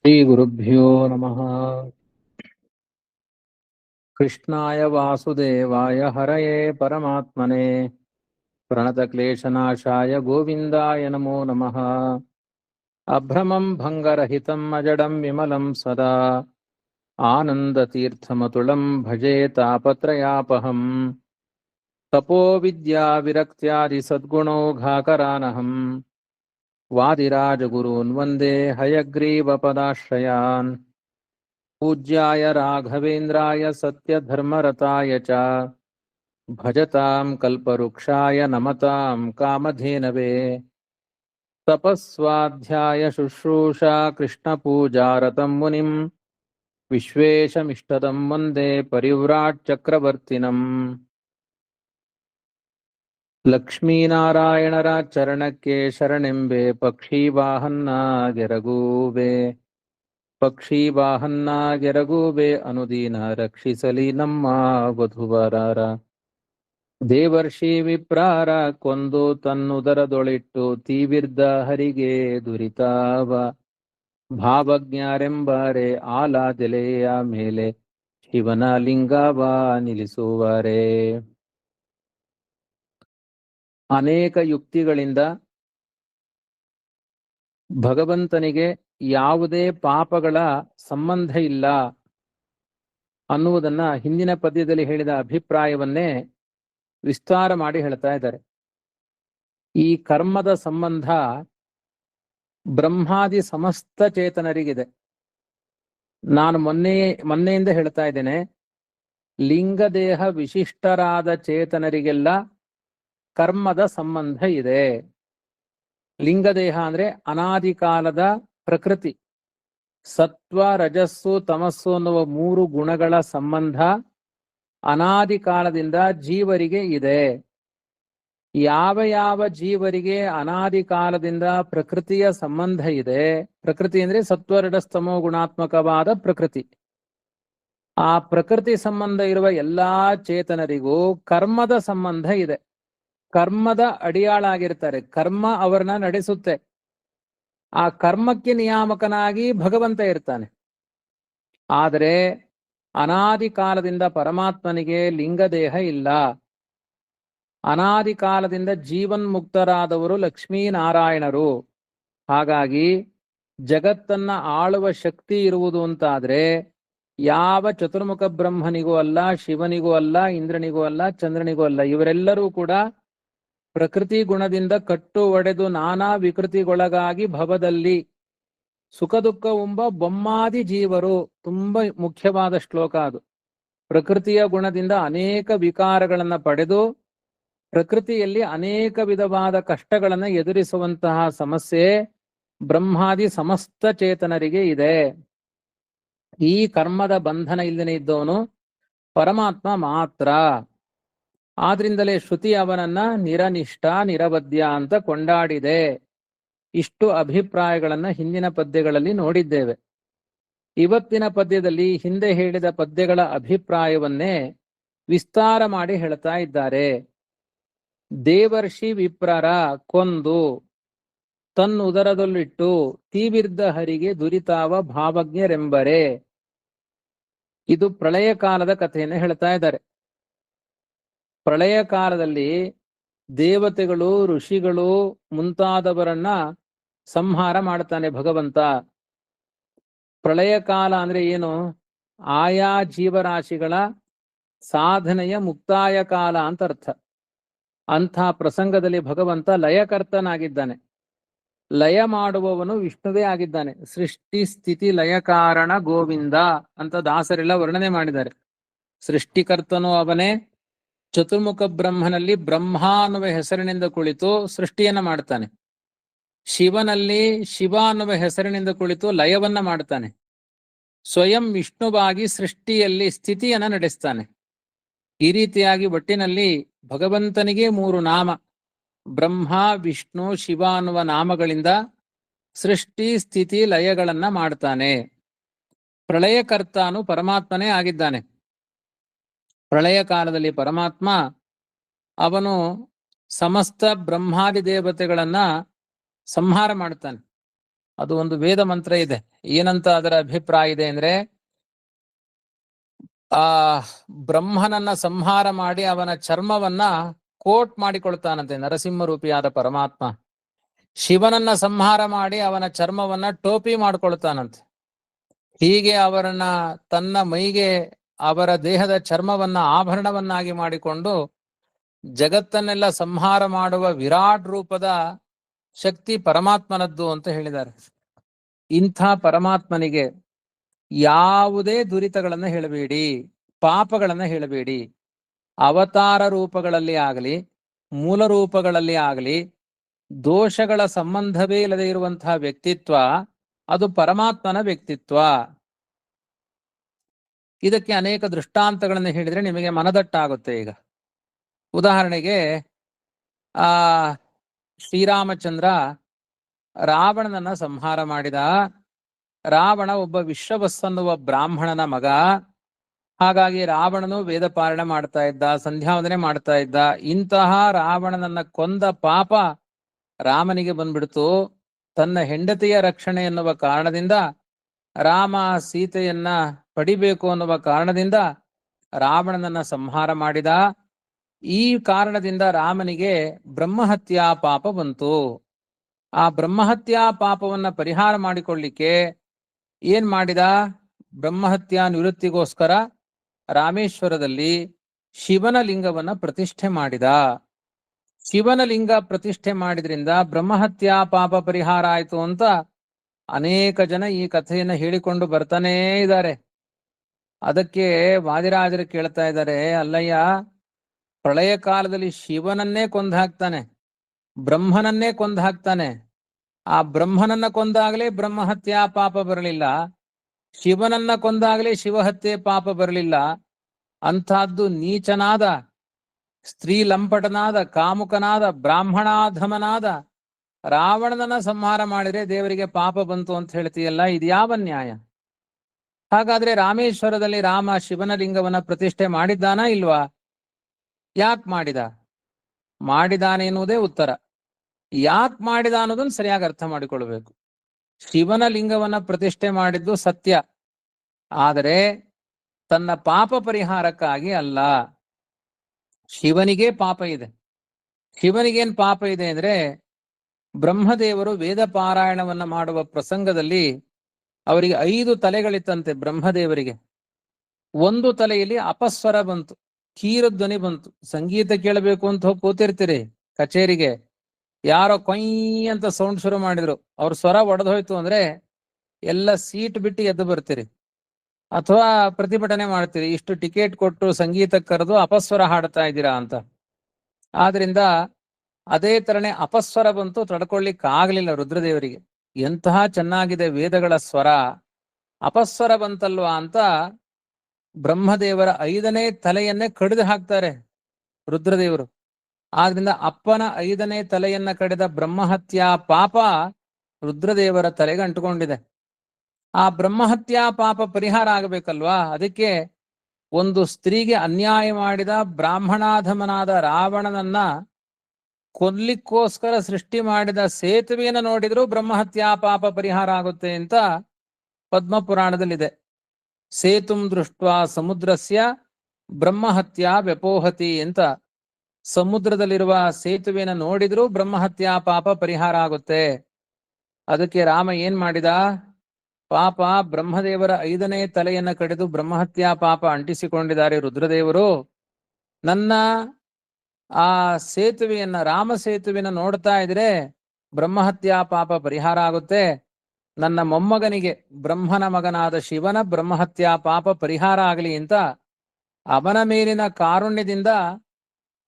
श्रीगुरुभ्यो नमः कृष्णाय वासुदेवाय हरये परमात्मने प्रणतक्लेशनाशाय गोविन्दाय नमो नमः अभ्रमं भङ्गरहितम् अजडं विमलं सदा आनन्दतीर्थमतुलं भजे तापत्रयापहम् तपोविद्याविरक्त्यादिसद्गुणौघाकरानहम् वादिराजगुरून् वंदे हयग्रीवपदाश्रयान्। पूज्याय राघवेन्द्राय सत्यधर्मरताय च। भजतां कल्पवृक्षाय नमतां कामधेनवे। तपस्वाध्याय शुश्रूषा कृष्णपूजारतं मुनिं विश्वेशमिष्टदं वंदे परिव्राट् ಲಕ್ಷ್ಮೀನಾರಾಯಣರ ಚರಣಕ್ಕೆ ಶರಣೆಂಬೆ ಪಕ್ಷಿ ವಾಹನ್ನಾಗೆರಗೂವೆ ಅನುದೀನ ರಕ್ಷಿಸಲಿ ನಮ್ಮ ವಧುವರಾರ. ದೇವರ್ಷಿ ವಿಪ್ರಾರ ಕೊಂದು ತನ್ನುದರದೊಳಿಟ್ಟು ತೀವಿರ್ದ ಹರಿಗೆ ದುರಿತಾವ. ಭಾವಜ್ಞರೆಂಬಾರೆ ಆಲಾದೆಲೆಯ ಮೇಲೆ ಶಿವನ ಲಿಂಗವ ನಿಲ್ಲಿಸುವರೇ. ಅನೇಕ ಯುಕ್ತಿಗಳಿಂದ ಭಗವಂತನಿಗೆ ಯಾವುದೇ ಪಾಪಗಳ ಸಂಬಂಧ ಇಲ್ಲ ಅನ್ನುವುದನ್ನ ಹಿಂದಿನ ಪದ್ಯದಲ್ಲಿ ಹೇಳಿದ ಅಭಿಪ್ರಾಯವನ್ನೇ ವಿಸ್ತಾರ ಮಾಡಿ ಹೇಳ್ತಾ ಇದ್ದಾರೆ. ಈ ಕರ್ಮದ ಸಂಬಂಧ ಬ್ರಹ್ಮಾದಿ ಸಮಸ್ತ ಚೇತನರಿಗಿದೆ. ನಾನು ಮೊನ್ನೆ, ಮೊನ್ನೆಯಿಂದ ಹೇಳ್ತಾ ಇದ್ದೇನೆ, ಲಿಂಗದೇಹ ವಿಶಿಷ್ಟರಾದ ಚೇತನರಿಗೆಲ್ಲ ಕರ್ಮದ ಸಂಬಂಧ ಇದೆ. ಲಿಂಗದೇಹ ಅಂದ್ರೆ ಅನಾದಿ ಕಾಲದ ಪ್ರಕೃತಿ. ಸತ್ವ, ರಜಸ್ಸು, ತಮಸ್ಸು ಅನ್ನುವ ಮೂರು ಗುಣಗಳ ಸಂಬಂಧ ಅನಾದಿ ಕಾಲದಿಂದ ಜೀವರಿಗೆ ಇದೆ. ಯಾವ ಯಾವ ಜೀವರಿಗೆ ಅನಾದಿ ಕಾಲದಿಂದ ಪ್ರಕೃತಿಯ ಸಂಬಂಧ ಇದೆ. ಪ್ರಕೃತಿ ಅಂದ್ರೆ ಸತ್ವರಡಸ್ತಮೋ ಗುಣಾತ್ಮಕವಾದ ಪ್ರಕೃತಿ. ಆ ಪ್ರಕೃತಿ ಸಂಬಂಧ ಇರುವ ಎಲ್ಲಾ ಚೇತನರಿಗೂ ಕರ್ಮದ ಸಂಬಂಧ ಇದೆ. ಕರ್ಮದ ಅಡಿಯಾಳಾಗಿರ್ತಾರೆ. ಕರ್ಮ ಅವರನ್ನ ನಡೆಸುತ್ತೆ. ಆ ಕರ್ಮಕ್ಕೆ ನಿಯಾಮಕನಾಗಿ ಭಗವಂತ ಇರ್ತಾನೆ. ಆದರೆ ಅನಾದಿ ಕಾಲದಿಂದ ಪರಮಾತ್ಮನಿಗೆ ಲಿಂಗದೇಹ ಇಲ್ಲ. ಅನಾದಿ ಕಾಲದಿಂದ ಜೀವನ್ಮುಕ್ತರಾದವರು ಲಕ್ಷ್ಮೀನಾರಾಯಣರು. ಹಾಗಾಗಿ ಜಗತ್ತನ್ನ ಆಳುವ ಶಕ್ತಿ ಇರುವುದು ಅಂತಾದ್ರೆ ಯಾವ ಚತುರ್ಮುಖ ಬ್ರಹ್ಮನಿಗೂ ಅಲ್ಲ, ಶಿವನಿಗೂ ಅಲ್ಲ, ಇಂದ್ರನಿಗೂ ಅಲ್ಲ, ಚಂದ್ರನಿಗೂ ಅಲ್ಲ, ಇವರೆಲ್ಲರೂ ಕೂಡ ಪ್ರಕೃತಿ ಗುಣದಿಂದ ಕಟ್ಟು ಒಡೆದು ನಾನಾ ವಿಕೃತಿಗೊಳಗಾಗಿ ಭವದಲ್ಲಿ ಸುಖ ದುಃಖ ಉಂಬ ಬೊಮ್ಮಾದಿ ಜೀವರು ತುಂಬಾ ಮುಖ್ಯವಾದ ಶ್ಲೋಕ ಅದು. ಪ್ರಕೃತಿಯ ಗುಣದಿಂದ ಅನೇಕ ವಿಕಾರಗಳನ್ನ ಪಡೆದು ಪ್ರಕೃತಿಯಲ್ಲಿ ಅನೇಕ ವಿಧವಾದ ಕಷ್ಟಗಳನ್ನ ಎದುರಿಸುವಂತಹ ಸಮಸ್ಯೆ ಬ್ರಹ್ಮಾದಿ ಸಮಸ್ತ ಚೇತನರಿಗೆ ಇದೆ. ಈ ಕರ್ಮದ ಬಂಧನ ಇಲ್ಲದೆ ಇದ್ದವನು ಪರಮಾತ್ಮ ಮಾತ್ರ. ಆದ್ರಿಂದಲೇ ಶ್ರುತಿ ಅವನನ್ನ ನಿರನಿಷ್ಠ ನಿರವದ್ಯ ಅಂತ ಕೊಂಡಾಡಿದೆ. ಇಷ್ಟು ಅಭಿಪ್ರಾಯಗಳನ್ನ ಹಿಂದಿನ ಪದ್ಯಗಳಲ್ಲಿ ನೋಡಿದ್ದೇವೆ. ಇವತ್ತಿನ ಪದ್ಯದಲ್ಲಿ ಹಿಂದೆ ಹೇಳಿದ ಪದ್ಯಗಳ ಅಭಿಪ್ರಾಯವನ್ನೇ ವಿಸ್ತಾರ ಮಾಡಿ ಹೇಳ್ತಾ ಇದ್ದಾರೆ. ದೇವರ್ಷಿ ವಿಪ್ರರ ಕೊಂದು ತನ್ನುದರದಲ್ಲಿಟ್ಟು ತೀವಿರ್ದ ಹರಿಗೆ ದುರಿತಾವ ಭಾವಜ್ಞರೆಂಬರೆ. ಇದು ಪ್ರಳಯ ಕಾಲದ ಕಥೆಯನ್ನು ಹೇಳ್ತಾ ಇದ್ದಾರೆ. ಪ್ರಳಯ ಕಾಲದಲ್ಲಿ ದೇವತೆಗಳು, ಋಷಿಗಳು ಮುಂತಾದವರನ್ನ ಸಂಹಾರ ಮಾಡ್ತಾನೆ ಭಗವಂತ. ಪ್ರಳಯ ಕಾಲ ಅಂದ್ರೆ ಏನು? ಆಯಾ ಜೀವರಾಶಿಗಳ ಸಾಧನೆಯ ಮುಕ್ತಾಯ ಕಾಲ ಅಂತ ಅರ್ಥ. ಅಂಥ ಪ್ರಸಂಗದಲ್ಲಿ ಭಗವಂತ ಲಯಕರ್ತನಾಗಿದ್ದಾನೆ. ಲಯ ಮಾಡುವವನು ವಿಷ್ಣುವೇ ಆಗಿದ್ದಾನೆ. ಸೃಷ್ಟಿ ಸ್ಥಿತಿ ಲಯ ಕಾರಣ ಗೋವಿಂದ ಅಂತ ದಾಸರೆಲ್ಲ ವರ್ಣನೆ ಮಾಡಿದ್ದಾರೆ. ಸೃಷ್ಟಿಕರ್ತನು ಅವನೇ ಚತುರ್ಮುಖ ಬ್ರಹ್ಮನಲ್ಲಿ ಬ್ರಹ್ಮ ಅನ್ನುವ ಹೆಸರಿನಿಂದ ಕುಳಿತು ಸೃಷ್ಟಿಯನ್ನ ಮಾಡ್ತಾನೆ. ಶಿವನಲ್ಲಿ ಶಿವ ಅನ್ನುವ ಹೆಸರಿನಿಂದ ಕುಳಿತು ಲಯವನ್ನ ಮಾಡ್ತಾನೆ. ಸ್ವಯಂ ವಿಷ್ಣುವಾಗಿ ಸೃಷ್ಟಿಯಲ್ಲಿ ಸ್ಥಿತಿಯನ್ನ ನಡೆಸ್ತಾನೆ. ಈ ರೀತಿಯಾಗಿ ಒಟ್ಟಿನಲ್ಲಿ ಭಗವಂತನಿಗೆ ಮೂರು ನಾಮ, ಬ್ರಹ್ಮ, ವಿಷ್ಣು, ಶಿವ ಅನ್ನುವ ನಾಮಗಳಿಂದ ಸೃಷ್ಟಿ, ಸ್ಥಿತಿ, ಲಯಗಳನ್ನ ಮಾಡ್ತಾನೆ. ಪ್ರಳಯಕರ್ತಾನು ಪರಮಾತ್ಮನೇ ಆಗಿದ್ದಾನೆ. ಪ್ರಳಯ ಕಾಲದಲ್ಲಿ ಪರಮಾತ್ಮ ಅವನು ಸಮಸ್ತ ಬ್ರಹ್ಮಾದಿ ದೇವತೆಗಳನ್ನ ಸಂಹಾರ ಮಾಡ್ತಾನೆ ಅದು ಒಂದು ವೇದ ಮಂತ್ರ ಇದೆ. ಏನಂತ ಅದರ ಅಭಿಪ್ರಾಯ ಇದೆ ಅಂದ್ರೆ, ಆ ಬ್ರಹ್ಮನನ್ನ ಸಂಹಾರ ಮಾಡಿ ಅವನ ಚರ್ಮವನ್ನ ಕೋಟ್ ಮಾಡಿಕೊಳ್ತಾನಂತೆ ನರಸಿಂಹ ರೂಪಿಯಾದ ಪರಮಾತ್ಮ. ಶಿವನನ್ನ ಸಂಹಾರ ಮಾಡಿ ಅವನ ಚರ್ಮವನ್ನ ಟೋಪಿ ಮಾಡ್ಕೊಳ್ತಾನಂತೆ. ಹೀಗೆ ಅವರನ್ನ ತನ್ನ ಮೈಗೆ ಅವರ ದೇಹದ ಚರ್ಮವನ್ನ ಆಭರಣವನ್ನಾಗಿ ಮಾಡಿಕೊಂಡು ಜಗತ್ತನ್ನೆಲ್ಲ ಸಂಹಾರ ಮಾಡುವ ವಿರಾಟ್ ರೂಪದ ಶಕ್ತಿ ಪರಮಾತ್ಮನದ್ದು ಅಂತ ಹೇಳಿದ್ದಾರೆ. ಇಂಥ ಪರಮಾತ್ಮನಿಗೆ ಯಾವುದೇ ದುರಿತಗಳನ್ನ ಹೇಳಬೇಡಿ, ಪಾಪಗಳನ್ನ ಹೇಳಬೇಡಿ. ಅವತಾರ ರೂಪಗಳಲ್ಲಿ ಆಗಲಿ, ಮೂಲ ರೂಪಗಳಲ್ಲಿ ಆಗಲಿ, ದೋಷಗಳ ಸಂಬಂಧವೇ ಇಲ್ಲದೆ ಇರುವಂತಹ ವ್ಯಕ್ತಿತ್ವ ಅದು ಪರಮಾತ್ಮನ ವ್ಯಕ್ತಿತ್ವ. ಇದಕ್ಕೆ ಅನೇಕ ದೃಷ್ಟಾಂತಗಳನ್ನು ಹೇಳಿದ್ರೆ ನಿಮಗೆ ಮನದಟ್ಟಾಗುತ್ತೆ ಈಗ. ಉದಾಹರಣೆಗೆ, ಆ, ಶ್ರೀರಾಮಚಂದ್ರ ರಾವಣನನ್ನ ಸಂಹಾರ ಮಾಡಿದ. ರಾವಣ ಒಬ್ಬ ವಿಶ್ವವಸ್ಸನ್ನುವ ಬ್ರಾಹ್ಮಣನ ಮಗ. ಹಾಗಾಗಿ ರಾವಣನು ವೇದ ಪಾಲನೆ ಮಾಡ್ತಾ ಇದ್ದ, ಸಂಧ್ಯಾವಂದನೆ ಮಾಡ್ತಾ ಇದ್ದ. ಇಂತಹ ರಾವಣನನ್ನ ಕೊಂದ ಪಾಪ ರಾಮನಿಗೆ ಬಂದ್ಬಿಡ್ತು. ತನ್ನ ಹೆಂಡತಿಯ ರಕ್ಷಣೆ ಎನ್ನುವ ಕಾರಣದಿಂದ ರಾಮ ಸೀತೆಯನ್ನ ಪಡಿಬೇಕು ಅನ್ನುವ ಕಾರಣದಿಂದ ರಾವಣನನ್ನ ಸಂಹಾರ ಮಾಡಿದ. ಈ ಕಾರಣದಿಂದ ರಾಮನಿಗೆ ಬ್ರಹ್ಮಹತ್ಯಾ ಪಾಪ ಬಂತು. ಆ ಬ್ರಹ್ಮಹತ್ಯಾ ಪಾಪವನ್ನ ಪರಿಹಾರ ಮಾಡಿಕೊಳ್ಳಿಕ್ಕೆ ಏನ್ ಮಾಡಿದ? ಬ್ರಹ್ಮಹತ್ಯಾ ನಿವೃತ್ತಿಗೋಸ್ಕರ ರಾಮೇಶ್ವರದಲ್ಲಿ ಶಿವನ ಲಿಂಗವನ್ನ ಪ್ರತಿಷ್ಠೆ ಮಾಡಿದ. ಶಿವನ ಲಿಂಗ ಪ್ರತಿಷ್ಠೆ ಮಾಡಿದ್ರಿಂದ ಬ್ರಹ್ಮಹತ್ಯಾ ಪಾಪ ಪರಿಹಾರ ಆಯಿತು ಅಂತ ಅನೇಕ ಜನ ಈ ಕಥೆಯನ್ನು ಹೇಳಿಕೊಂಡು ಬರ್ತಾನೇ ಇದ್ದಾರೆ. ಅದಕ್ಕೆ ವಾದಿರಾಜರು ಕೇಳ್ತಾ ಇದ್ದಾರೆ, ಅಲ್ಲಯ್ಯ, ಪ್ರಳಯ ಕಾಲದಲ್ಲಿ ಶಿವನನ್ನೇ ಕೊಂದು ಹಾಕ್ತಾನೆ ಬ್ರಹ್ಮನನ್ನೇ ಕೊಂದು ಹಾಕ್ತಾನೆ ಆ ಬ್ರಹ್ಮನನ್ನ ಕೊಂದಾಗಲೇ ಬ್ರಹ್ಮಹತ್ಯಾ ಪಾಪ ಬರಲಿಲ್ಲ, ಶಿವನನ್ನ ಕೊಂದಾಗಲೇ ಶಿವಹತ್ಯೆ ಪಾಪ ಬರಲಿಲ್ಲ. ಅಂಥದ್ದು ನೀಚನಾದ ಸ್ತ್ರೀ ಲಂಪಟನಾದ ಕಾಮುಕನಾದ, ಬ್ರಾಹ್ಮಣಾಧಮನಾದ ರಾವಣನನ್ನ ಸಂಹಾರ ಮಾಡಿದ್ರೆ ದೇವರಿಗೆ ಪಾಪ ಬಂತು ಅಂತ ಹೇಳ್ತೀಯಲ್ಲ ಇದು ಯಾವ ನ್ಯಾಯ? ಹಾಗಾದ್ರೆ ರಾಮೇಶ್ವರದಲ್ಲಿ ರಾಮ ಶಿವನ ಲಿಂಗವನ್ನ ಪ್ರತಿಷ್ಠೆ ಮಾಡಿದ್ದಾನಾ ಇಲ್ವಾ? ಯಾಕೆ ಮಾಡಿದ? ಮಾಡಿದಾನೆ ಎನ್ನುವುದೇ ಉತ್ತರ. ಯಾಕೆ ಮಾಡಿದ ಅನ್ನೋದನ್ನ ಸರಿಯಾಗಿ ಅರ್ಥ ಮಾಡಿಕೊಳ್ಬೇಕು. ಶಿವನ ಲಿಂಗವನ್ನ ಪ್ರತಿಷ್ಠೆ ಮಾಡಿದ್ದು ಸತ್ಯ. ಆದರೆ ತನ್ನ ಪಾಪ ಪರಿಹಾರಕ್ಕಾಗಿ ಅಲ್ಲ. ಶಿವನಿಗೆ ಪಾಪ ಇದೆ. ಶಿವನಿಗೇನ್ ಪಾಪ ಇದೆ ಅಂದ್ರೆ ಬ್ರಹ್ಮದೇವರು ವೇದ ಪಾರಾಯಣವನ್ನ ಮಾಡುವ ಪ್ರಸಂಗದಲ್ಲಿ ಅವರಿಗೆ ಐದು ತಲೆಗಳಿತ್ತಂತೆ ಬ್ರಹ್ಮದೇವರಿಗೆ. ಒಂದು ತಲೆಯಲ್ಲಿ ಅಪಸ್ವರ ಬಂತು ಕೀರ ಧ್ವನಿ ಬಂತು. ಸಂಗೀತ ಕೇಳಬೇಕು ಅಂತ ಹೋಗಿ ಕೂತಿರ್ತೀರಿ ಕಚೇರಿಗೆ. ಯಾರೋ ಕೊಯ್ ಅಂತ ಸೌಂಡ್ ಶುರು ಮಾಡಿದ್ರು. ಅವ್ರ ಸ್ವರ ಒಡೆದೋಯ್ತು ಅಂದ್ರೆ ಎಲ್ಲ ಸೀಟ್ ಬಿಟ್ಟು ಎದ್ದು ಬರ್ತೀರಿ. ಅಥವಾ ಪ್ರತಿಭಟನೆ ಮಾಡ್ತೀರಿ, ಇಷ್ಟು ಟಿಕೆಟ್ ಕೊಟ್ಟು ಸಂಗೀತ ಕರೆದು ಅಪಸ್ವರ ಹಾಡ್ತಾ ಇದ್ದೀರಾ ಅಂತ. ಆದ್ರಿಂದ ಅದೇ ತರನೇ ಅಪಸ್ವರ ಬಂತು ತಡ್ಕೊಳ್ಳಿಕ್ ಆಗ್ಲಿಲ್ಲ ರುದ್ರದೇವರಿಗೆ. ಎಂತಹ ಚೆನ್ನಾಗಿದೆ ವೇದಗಳ ಸ್ವರ. ಅಪಸ್ವರ ಬಂತಲ್ವಾ ಅಂತ ಬ್ರಹ್ಮದೇವರ ಐದನೇ ತಲೆಯನ್ನೇ ಕಡಿದು ಹಾಕ್ತಾರೆ ರುದ್ರದೇವರು. ಆದ್ರಿಂದ ಅಪ್ಪನ ಐದನೇ ತಲೆಯನ್ನ ಕಡಿದ ಬ್ರಹ್ಮಹತ್ಯಾ ಪಾಪ ರುದ್ರದೇವರ ತಲೆಗೆ ಅಂಟುಕೊಂಡಿದೆ. ಆ ಬ್ರಹ್ಮಹತ್ಯಾ ಪಾಪ ಪರಿಹಾರ ಆಗಬೇಕಲ್ವಾ? ಅದಕ್ಕೆ ಒಂದು ಸ್ತ್ರೀಗೆ ಅನ್ಯಾಯ ಮಾಡಿದ ಬ್ರಾಹ್ಮಣಾಧಮನಾದ ರಾವಣನನ್ನ ಕೊಲ್ಲಿಕ್ಕೋಸ್ಕರ ಸೃಷ್ಟಿ ಮಾಡಿದ ಸೇತುವೆಯನ್ನು ನೋಡಿದ್ರು ಬ್ರಹ್ಮಹತ್ಯಾ ಪಾಪ ಪರಿಹಾರ ಆಗುತ್ತೆ ಅಂತ ಪದ್ಮ ಪುರಾಣದಲ್ಲಿದೆ ಸೇತುಂ ದೃಷ್ಟ ಸಮುದ್ರಸ್ಯ ಬ್ರಹ್ಮಹತ್ಯಾ ವ್ಯಪೋಹತಿ ಅಂತ ಸಮುದ್ರದಲ್ಲಿರುವ ಸೇತುವೆಯನ್ನು ನೋಡಿದ್ರು ಬ್ರಹ್ಮಹತ್ಯಾ ಪಾಪ ಪರಿಹಾರ ಆಗುತ್ತೆ. ಅದಕ್ಕೆ ರಾಮ ಏನ್ ಮಾಡಿದ? ಪಾಪ ಬ್ರಹ್ಮದೇವರ ಐದನೇ ತಲೆಯನ್ನ ಕಡಿದು ಬ್ರಹ್ಮಹತ್ಯಾ ಪಾಪ ಅಂಟಿಸಿಕೊಂಡಿದ್ದಾರೆ ರುದ್ರದೇವರು. ನನ್ನ ಆ ಸೇತುವೆಯನ್ನ, ರಾಮ ಸೇತುವೆನ ನೋಡ್ತಾ ಇದ್ರೆ ಬ್ರಹ್ಮಹತ್ಯಾ ಪಾಪ ಪರಿಹಾರ ಆಗುತ್ತೆ. ನನ್ನ ಮೊಮ್ಮಗನಿಗೆ ಬ್ರಹ್ಮನ ಮಗನಾದ ಶಿವನ ಬ್ರಹ್ಮಹತ್ಯಾ ಪಾಪ ಪರಿಹಾರ ಆಗಲಿ ಅಂತ ಅವನ ಮೇಲಿನ ಕಾರುಣ್ಯದಿಂದ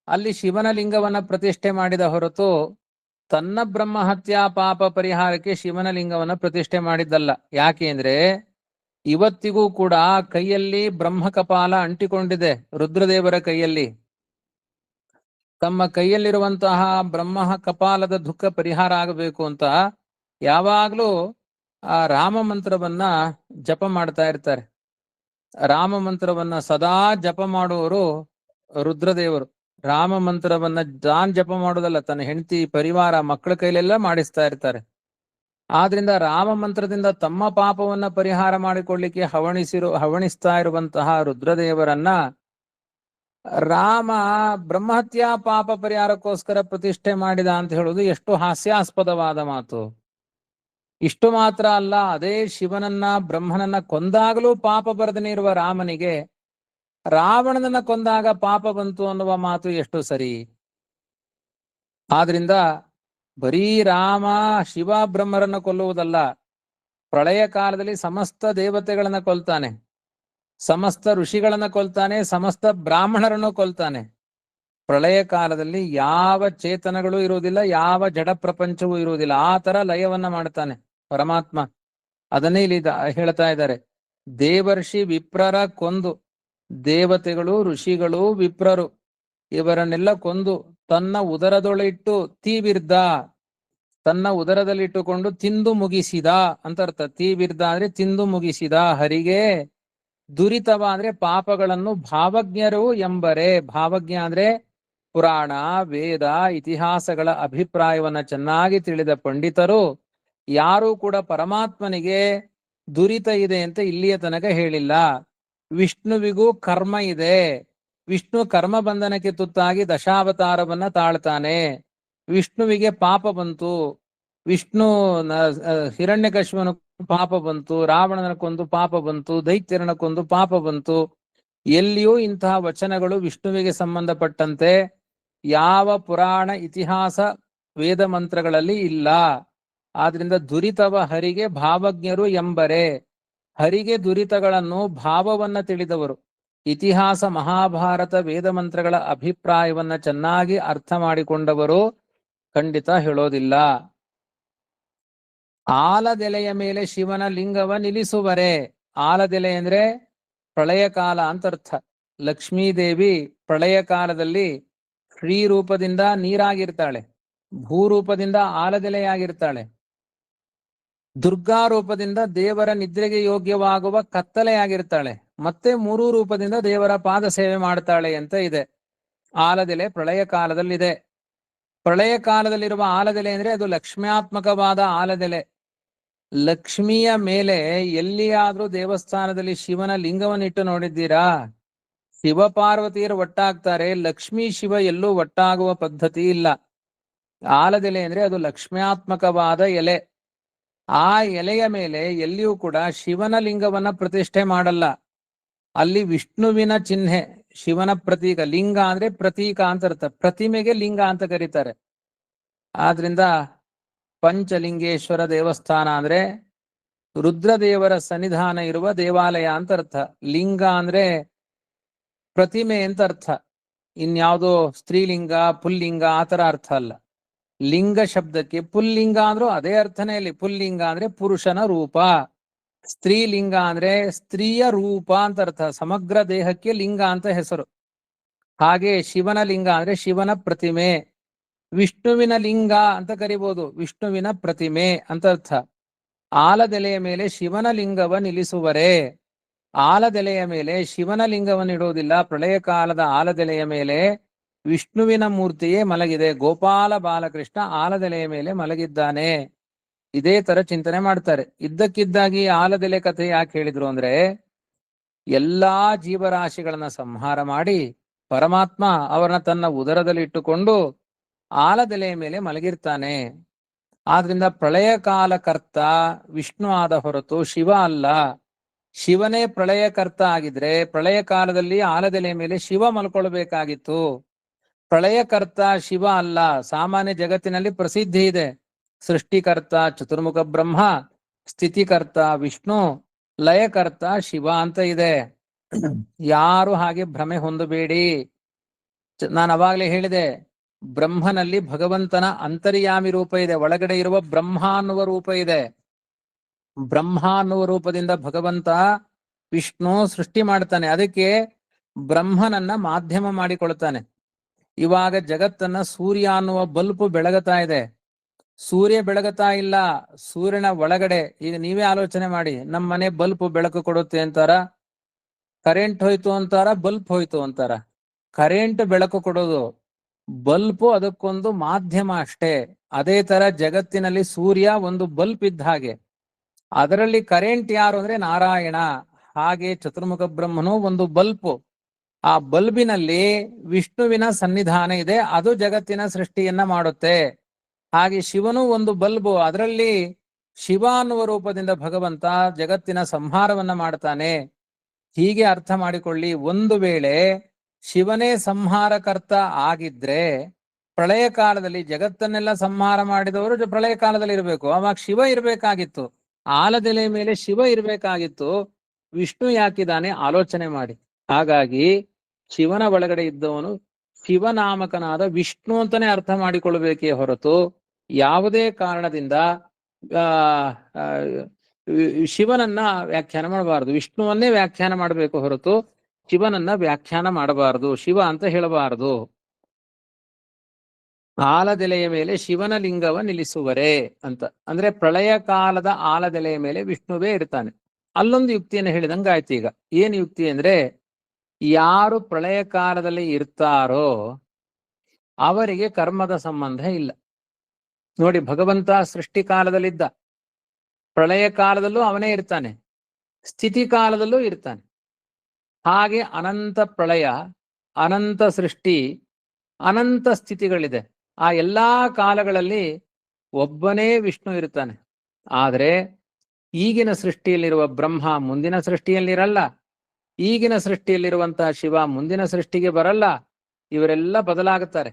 ಅಲ್ಲಿ ಶಿವನ ಲಿಂಗವನ್ನ ಪ್ರತಿಷ್ಠೆ ಮಾಡಿದ ಹೊರತು ತನ್ನ ಬ್ರಹ್ಮಹತ್ಯಾ ಪಾಪ ಪರಿಹಾರಕ್ಕೆ ಶಿವನ ಲಿಂಗವನ್ನ ಪ್ರತಿಷ್ಠೆ ಮಾಡಿದ್ದಲ್ಲ. ಯಾಕೆ ಅಂದ್ರೆ ಇವತ್ತಿಗೂ ಕೂಡ ಕೈಯಲ್ಲಿ ಬ್ರಹ್ಮ ಕಪಾಲ ಅಂಟಿಕೊಂಡಿದೆ ರುದ್ರದೇವರ ಕೈಯಲ್ಲಿ. ತಮ್ಮ ಕೈಯಲ್ಲಿರುವಂತಹ ಬ್ರಹ್ಮ ಕಪಾಲದ ದುಃಖ ಪರಿಹಾರ ಆಗಬೇಕು ಅಂತ ಯಾವಾಗ್ಲೂ ಆ ರಾಮ ಮಂತ್ರವನ್ನ ಜಪ ಮಾಡ್ತಾ ಇರ್ತಾರೆ. ರಾಮ ಮಂತ್ರವನ್ನ ಸದಾ ಜಪ ಮಾಡುವವರು ರುದ್ರದೇವರು. ರಾಮ ಮಂತ್ರವನ್ನ ತಾನ್ ಜಪ ಮಾಡೋದಲ್ಲ ತನ್ನ ಹೆಂಡತಿ, ಪರಿವಾರ, ಮಕ್ಕಳ ಕೈಲೆಲ್ಲ ಮಾಡಿಸ್ತಾ ಇರ್ತಾರೆ. ಆದ್ರಿಂದ ರಾಮ ಮಂತ್ರದಿಂದ ತಮ್ಮ ಪಾಪವನ್ನ ಪರಿಹಾರ ಮಾಡಿಕೊಳ್ಳಿಕ್ಕೆ ಹವಣಿಸಿರು ಹವಣಿಸ್ತಾ ಇರುವಂತಹ ರುದ್ರದೇವರನ್ನ ರಾಮ ಬ್ರಹ್ಮಹತ್ಯಾ ಪಾಪ ಪರಿಹಾರಕ್ಕೋಸ್ಕರ ಪ್ರತಿಷ್ಠೆ ಮಾಡಿದ ಅಂತ ಹೇಳುವುದು ಎಷ್ಟು ಹಾಸ್ಯಾಸ್ಪದವಾದ ಮಾತು. ಇಷ್ಟು ಮಾತ್ರ ಅಲ್ಲ, ಅದೇ ಶಿವನನ್ನ, ಬ್ರಹ್ಮನನ್ನ ಕೊಂದಾಗಲೂ ಪಾಪ ಬರದನೇ ಇರುವ ರಾಮನಿಗೆ ರಾವಣನನ್ನ ಕೊಂದಾಗ ಪಾಪ ಬಂತು ಅನ್ನುವ ಮಾತು ಎಷ್ಟು ಸರಿ. ಆದ್ರಿಂದ ಬರೀ ರಾಮ, ಶಿವ, ಬ್ರಹ್ಮರನ್ನ ಕೊಲ್ಲುವುದಲ್ಲ, ಪ್ರಳಯ ಕಾಲದಲ್ಲಿ ಸಮಸ್ತ ದೇವತೆಗಳನ್ನ ಕೊಲ್ತಾನೆ. ಸಮಸ್ತ ಋಷಿಗಳನ್ನ ಕೊಲ್ತಾನೆ, ಸಮಸ್ತ ಬ್ರಾಹ್ಮಣರನ್ನು ಕೊಲ್ತಾನೆ. ಪ್ರಳಯ ಕಾಲದಲ್ಲಿ ಯಾವ ಚೇತನಗಳು ಇರುವುದಿಲ್ಲ, ಯಾವ ಜಡ ಪ್ರಪಂಚವೂ ಇರುವುದಿಲ್ಲ. ಆ ತರ ಲಯವನ್ನ ಮಾಡ್ತಾನೆ ಪರಮಾತ್ಮ. ಅದನ್ನೇ ಇಲ್ಲಿ ಹೇಳ್ತಾ ಇದ್ದಾರೆ. ದೇವರ್ಷಿ ವಿಪ್ರರ ಕೊಂದು, ದೇವತೆಗಳು, ಋಷಿಗಳು ವಿಪ್ರರು, ಇವರನ್ನೆಲ್ಲ ಕೊಂದು ತನ್ನ ಉದರದೊಳಿಟ್ಟು ತೀವಿರ್ದ ತನ್ನ ಉದರದಲ್ಲಿಟ್ಟುಕೊಂಡು ತಿಂದು ಮುಗಿಸಿದ ಅಂತ ಅರ್ಥ. ತೀವಿರ್ದ ಅಂದ್ರೆ ತಿಂದು ಮುಗಿಸಿದ, ಹರಿಗೆ ದುರಿತವ ಅಂದ್ರೆ ಪಾಪಗಳನ್ನು ಭಾವಜ್ಞರು ಎಂಬರೆ. ಭಾವಜ್ಞ ಅಂದ್ರೆ ಪುರಾಣ, ವೇದ, ಇತಿಹಾಸಗಳ ಅಭಿಪ್ರಾಯವನ್ನ ಚೆನ್ನಾಗಿ ತಿಳಿದ ಪಂಡಿತರು. ಯಾರೂ ಕೂಡ ಪರಮಾತ್ಮನಿಗೆ ದುರಿತ ಇದೆ ಅಂತ ಇಲ್ಲಿಯ ತನಕ ಹೇಳಿಲ್ಲ. ವಿಷ್ಣುವಿಗೂ ಕರ್ಮ ಇದೆ. ವಿಷ್ಣು ಕರ್ಮ ಬಂಧನಕ್ಕೆ ತುತ್ತಾಗಿ ದಶಾವತಾರವನ್ನ ತಾಳ್ತಾನೆ. ವಿಷ್ಣುವಿಗೆ ಪಾಪ ಬಂತು. ವಿಷ್ಣು ಹಿರಣ್ಯಕಶ್ಮನ ಪಾಪ ಬಂತು, ರಾವಣನ ಕೊಂದು ಪಾಪ ಬಂತು ದೈತ್ಯರನ ಕೊಂದು ಪಾಪ ಬಂತು. ಎಲ್ಲಿಯೂ ಇಂತಹ ವಚನಗಳು ವಿಷ್ಣುವಿಗೆ ಸಂಬಂಧಪಟ್ಟಂತೆ ಯಾವ ಪುರಾಣ ಇತಿಹಾಸ ವೇದ ಮಂತ್ರಗಳಲ್ಲಿ ಇಲ್ಲ. ಆದ್ರಿಂದ ದುರಿತವ ಹರಿಗೆ ಭಾವಜ್ಞರು ಎಂಬರೆ. ಹರಿಗೆ ದುರಿತಗಳನ್ನು ಭಾವವನ್ನ ತಿಳಿದವರು. ಇತಿಹಾಸ ಮಹಾಭಾರತ ವೇದ ಮಂತ್ರಗಳ ಅಭಿಪ್ರಾಯವನ್ನ ಚೆನ್ನಾಗಿ ಅರ್ಥ ಮಾಡಿಕೊಂಡವರು ಖಂಡಿತ ಹೇಳೋದಿಲ್ಲ. ಆಲದೆಲೆಯ ಮೇಲೆ ಶಿವನ ಲಿಂಗವ ನಿಲ್ಲಿಸುವರೆ. ಆಲದೆಲೆ ಅಂದ್ರೆ ಪ್ರಳಯ ಕಾಲ ಅಂತ ಅರ್ಥ ಲಕ್ಷ್ಮೀದೇವಿ ಪ್ರಳಯ ಕಾಲದಲ್ಲಿ ಶ್ರೀ ರೂಪದಿಂದ ನೀರಾಗಿರ್ತಾಳೆ. ಭೂರೂಪದಿಂದ ಆಲದೆಲೆಯಾಗಿರ್ತಾಳೆ. ದುರ್ಗಾ ರೂಪದಿಂದ ದೇವರ ನಿದ್ರೆಗೆ ಯೋಗ್ಯವಾಗುವ ಕತ್ತಲೆಯಾಗಿರ್ತಾಳೆ. ಮತ್ತೆ ಮೂರು ರೂಪದಿಂದ ದೇವರ ಪಾದ ಸೇವೆ ಮಾಡ್ತಾಳೆ ಅಂತ ಇದೆ. ಆಲದೆಲೆ ಪ್ರಳಯ ಕಾಲದಲ್ಲಿದೆ. ಪ್ರಳಯ ಕಾಲದಲ್ಲಿರುವ ಆಲದೆಲೆ ಅಂದ್ರೆ ಅದು ಲಕ್ಷ್ಮ್ಯಾತ್ಮಕವಾದ ಆಲದೆಲೆ. ಲಕ್ಷ್ಮಿಯ ಮೇಲೆ ಎಲ್ಲಿಯಾದ್ರೂ ದೇವಸ್ಥಾನದಲ್ಲಿ ಶಿವನ ಲಿಂಗವನ್ನಿಟ್ಟು ನೋಡಿದ್ದೀರಾ? ಶಿವ ಪಾರ್ವತಿಯರು ಒಟ್ಟಾಗ್ತಾರೆ, ಲಕ್ಷ್ಮೀ ಶಿವ ಎಲ್ಲೂ ಒಟ್ಟಾಗುವ ಪದ್ಧತಿ ಇಲ್ಲ. ಆಲದೆಲೆ ಅಂದ್ರೆ ಅದು ಲಕ್ಷ್ಮ್ಯಾತ್ಮಕವಾದ ಎಲೆ. ಆ ಎಲೆಯ ಮೇಲೆ ಎಲ್ಲಿಯೂ ಕೂಡ ಶಿವನ ಲಿಂಗವನ್ನ ಪ್ರತಿಷ್ಠೆ ಮಾಡಲ್ಲ. ಅಲ್ಲಿ ವಿಷ್ಣುವಿನ ಚಿಹ್ನೆ, ಶಿವನ ಪ್ರತೀಕ, ಲಿಂಗ ಅಂದ್ರೆ ಪ್ರತೀಕ ಅಂತ ಅರ್ಥ ಪ್ರತಿಮೆಗೆ ಲಿಂಗ ಅಂತ ಕರೀತಾರೆ. ಆದ್ರಿಂದ ಪಂಚಲಿಂಗೇಶ್ವರ ದೇವಸ್ಥಾನ ಅಂದ್ರೆ ರುದ್ರದೇವರ ಸನ್ನಿಧಾನ ಇರುವ ದೇವಾಲಯ ಅಂತ ಅರ್ಥ. ಲಿಂಗ ಅಂದ್ರೆ ಪ್ರತಿಮೆ ಅಂತ ಅರ್ಥ. ಇನ್ಯಾವುದೋ ಸ್ತ್ರೀಲಿಂಗ, ಪುಲ್ಲಿಂಗ ಆತರ ಅರ್ಥ ಅಲ್ಲ. ಲಿಂಗ ಶಬ್ದಕ್ಕೆ ಪುಲ್ಲಿಂಗ ಅಂದ್ರೂ ಅದೇ ಅರ್ಥನೇ ಇಲ್ಲಿ. ಪುಲ್ಲಿಂಗ ಅಂದ್ರೆ ಪುರುಷನ ರೂಪ. ಸ್ತ್ರೀಲಿಂಗ ಅಂದ್ರೆ ಸ್ತ್ರೀಯ ರೂಪ ಅಂತ ಅರ್ಥ. ಸಮಗ್ರ ದೇಹಕ್ಕೆ ಲಿಂಗ ಅಂತ ಹೆಸರು. ಹಾಗೆ ಶಿವನ ಲಿಂಗ ಅಂದ್ರೆ ಶಿವನ ಪ್ರತಿಮೆ. ವಿಷ್ಣುವಿನ ಲಿಂಗ ಅಂತ ಕರಿಬಹುದು ವಿಷ್ಣುವಿನ ಪ್ರತಿಮೆ ಅಂತ ಅರ್ಥ. ಆಲದೆಲೆಯ ಮೇಲೆ ಶಿವನ ಲಿಂಗವ ನಿಲ್ಲಿಸುವರೆ. ಆಲದೆಲೆಯ ಮೇಲೆ ಶಿವನ ಇಡುವುದಿಲ್ಲ ಪ್ರಳಯ ಕಾಲದ ಆಲದೆಲೆಯ ಮೇಲೆ ವಿಷ್ಣುವಿನ ಮೂರ್ತಿಯೇ ಮಲಗಿದೆ. ಗೋಪಾಲ ಬಾಲಕೃಷ್ಣ ಆಲದೆಲೆಯ ಮೇಲೆ ಮಲಗಿದ್ದಾನೆ. ಇದೇ ತರ ಚಿಂತನೆ ಮಾಡ್ತಾರೆ. ಇದ್ದಕ್ಕಿದ್ದಾಗಿ ಆಲದೆಲೆ ಕಥೆ ಯಾಕೆ ಹೇಳಿದ್ರು ಅಂದ್ರೆ, ಎಲ್ಲಾ ಜೀವರಾಶಿಗಳನ್ನ ಸಂಹಾರ ಮಾಡಿ ಪರಮಾತ್ಮ ಅವರನ್ನ ತನ್ನ ಉದರದಲ್ಲಿ ಇಟ್ಟುಕೊಂಡು ಆಲದೆಲೆಯ ಮೇಲೆ ಮಲಗಿರ್ತಾನೆ. ಆದ್ರಿಂದ ಪ್ರಳಯ ಕಾಲಕರ್ತ ವಿಷ್ಣು ಆದ ಹೊರತು ಶಿವ ಅಲ್ಲ. ಶಿವನೇ ಪ್ರಳಯಕರ್ತ ಆಗಿದ್ರೆ ಪ್ರಳಯ ಕಾಲದಲ್ಲಿ ಆಲದೆಲೆಯ ಮೇಲೆ ಶಿವ ಮಲ್ಕೊಳ್ಬೇಕಾಗಿತ್ತು. ಪ್ರಳಯಕರ್ತ ಶಿವ ಅಲ್ಲ. ಸಾಮಾನ್ಯ ಜಗತ್ತಿನಲ್ಲಿ ಪ್ರಸಿದ್ಧಿ ಇದೆ. ಸೃಷ್ಟಿಕರ್ತ, ಚತುರ್ಮುಖ ಬ್ರಹ್ಮ, ಸ್ಥಿತಿಕರ್ತ ವಿಷ್ಣು, ಲಯಕರ್ತ ಶಿವ ಅಂತ ಇದೆ. ಯಾರು ಹಾಗೆ ಭ್ರಮೆ ಹೊಂದಬೇಡಿ. ನಾನು ಅವಾಗಲೇ ಹೇಳಿದೆ ಬ್ರಹ್ಮನಲ್ಲಿ ಭಗವಂತನ ಅಂತರ್ಯಾಮಿ ರೂಪ ಇದೆ. ಒಳಗಡೆ ಇರುವ ಬ್ರಹ್ಮ ಅನ್ನುವ ರೂಪ ಇದೆ. ಬ್ರಹ್ಮ ಅನ್ನುವ ರೂಪದಿಂದ ಭಗವಂತ ವಿಷ್ಣು ಸೃಷ್ಟಿ ಮಾಡ್ತಾನೆ. ಅದಕ್ಕೆ ಬ್ರಹ್ಮನನ್ನ ಮಾಧ್ಯಮ ಮಾಡಿಕೊಳ್ತಾನೆ. ಇವಾಗ ಜಗತ್ತನ್ನ ಸೂರ್ಯ ಅನ್ನುವ ಬಲ್ಪ್ ಬೆಳಗತಾ ಇದೆ. ಸೂರ್ಯ ಬೆಳಗತಾ ಇಲ್ಲ. ಸೂರ್ಯನ ಒಳಗಡೆ, ಈಗ ನೀವೇ ಆಲೋಚನೆ ಮಾಡಿ ನಮ್ಮ ಮನೆ ಬಲ್ಪ್ ಬೆಳಕು ಕೊಡುತ್ತೆ ಅಂತಾರ? ಕರೆಂಟ್ ಹೋಯ್ತು ಅಂತಾರ, ಬಲ್ಪ್ ಹೋಯ್ತು ಅಂತಾರ? ಕರೆಂಟ್ ಬೆಳಕು ಕೊಡೋದು ಬಲ್ಪು ಅದಕ್ಕೊಂದು ಮಾಧ್ಯಮ ಅಷ್ಟೇ. ಅದೇ ತರ ಜಗತ್ತಿನಲ್ಲಿ ಸೂರ್ಯ ಒಂದು ಬಲ್ಬ್ ಇದ್ದ ಹಾಗೆ. ಅದರಲ್ಲಿ ಕರೆಂಟ್ ಯಾರು ಅಂದ್ರೆ ನಾರಾಯಣ. ಹಾಗೆ ಚತುರ್ಮುಖ ಬ್ರಹ್ಮನು ಒಂದು ಬಲ್ಪು. ಆ ಬಲ್ಬಿನಲ್ಲಿ ವಿಷ್ಣುವಿನ ಸನ್ನಿಧಾನ ಇದೆ. ಅದು ಜಗತ್ತಿನ ಸೃಷ್ಟಿಯನ್ನ ಮಾಡುತ್ತೆ. ಹಾಗೆ ಶಿವನು ಒಂದು ಬಲ್ಬು ಅದರಲ್ಲಿ ಶಿವ ಅನ್ನುವ ರೂಪದಿಂದ ಭಗವಂತ ಜಗತ್ತಿನ ಸಂಹಾರವನ್ನ ಮಾಡ್ತಾನೆ. ಹೀಗೆ ಅರ್ಥ ಮಾಡಿಕೊಳ್ಳಿ. ಒಂದು ವೇಳೆ ಶಿವನೇ ಸಂಹಾರಕರ್ತ ಆಗಿದ್ರೆ ಪ್ರಳಯ ಕಾಲದಲ್ಲಿ ಜಗತ್ತನ್ನೆಲ್ಲ ಸಂಹಾರ ಮಾಡಿದವರು ಪ್ರಳಯ ಕಾಲದಲ್ಲಿ ಇರಬೇಕು. ಅವಾಗ ಶಿವ ಇರಬೇಕಾಗಿತ್ತು. ಆಲದೆಲೆ ಮೇಲೆ ಶಿವ ಇರಬೇಕಾಗಿತ್ತು. ವಿಷ್ಣು ಯಾಕಿದಾನೆ ಆಲೋಚನೆ ಮಾಡಿ. ಹಾಗಾಗಿ ಶಿವನ ಒಳಗಡೆ ಇದ್ದವನು ಶಿವನಾಮಕನಾದ ವಿಷ್ಣು ಅಂತಾನೆ ಅರ್ಥ ಮಾಡಿಕೊಳ್ಬೇಕೇ ಹೊರತು ಯಾವುದೇ ಕಾರಣದಿಂದ ಆ, ಶಿವನನ್ನ ವ್ಯಾಖ್ಯಾನ ಮಾಡಬಾರದು. ವಿಷ್ಣುವನ್ನೇ ವ್ಯಾಖ್ಯಾನ ಮಾಡಬೇಕು ಹೊರತು ಶಿವನನ್ನ ವ್ಯಾಖ್ಯಾನ ಮಾಡಬಾರದು, ಶಿವ ಅಂತ ಹೇಳಬಾರದು. ಆಲದೆಲೆಯ ಮೇಲೆ ಶಿವನ ಲಿಂಗವ ನಿಲ್ಲಿಸುವರೆ ಅಂತ. ಅಂದ್ರೆ ಪ್ರಳಯ ಕಾಲದ ಆಲದೆಲೆಯ ಮೇಲೆ ವಿಷ್ಣುವೇ ಇರ್ತಾನೆ. ಅಲ್ಲೊಂದು ಯುಕ್ತಿಯನ್ನು ಹೇಳಿದಂಗ ಆಯ್ತು ಈಗ. ಏನ್ ಯುಕ್ತಿ ಅಂದ್ರೆ ಯಾರು ಪ್ರಳಯ ಕಾಲದಲ್ಲಿ ಇರ್ತಾರೋ ಅವರಿಗೆ ಕರ್ಮದ ಸಂಬಂಧ ಇಲ್ಲ. ನೋಡಿ, ಭಗವಂತ ಸೃಷ್ಟಿ ಕಾಲದಲ್ಲಿದ್ದ. ಪ್ರಳಯ ಕಾಲದಲ್ಲೂ ಅವನೇ ಇರ್ತಾನೆ. ಸ್ಥಿತಿ ಕಾಲದಲ್ಲೂ ಇರ್ತಾನೆ. ಹಾಗೆ ಅನಂತ ಪ್ರಳಯ, ಅನಂತ ಸೃಷ್ಟಿ, ಅನಂತ ಸ್ಥಿತಿಗಳಿದೆ. ಆ ಎಲ್ಲಾ ಕಾಲಗಳಲ್ಲಿ ಒಬ್ಬನೇ ವಿಷ್ಣು ಇರ್ತಾನೆ. ಆದರೆ ಈಗಿನ ಸೃಷ್ಟಿಯಲ್ಲಿರುವ ಬ್ರಹ್ಮ ಮುಂದಿನ ಸೃಷ್ಟಿಯಲ್ಲಿರಲ್ಲ. ಈಗಿನ ಸೃಷ್ಟಿಯಲ್ಲಿರುವಂತಹ ಶಿವ ಮುಂದಿನ ಸೃಷ್ಟಿಗೆ ಬರಲ್ಲ. ಇವರೆಲ್ಲ ಬದಲಾಗುತ್ತಾರೆ.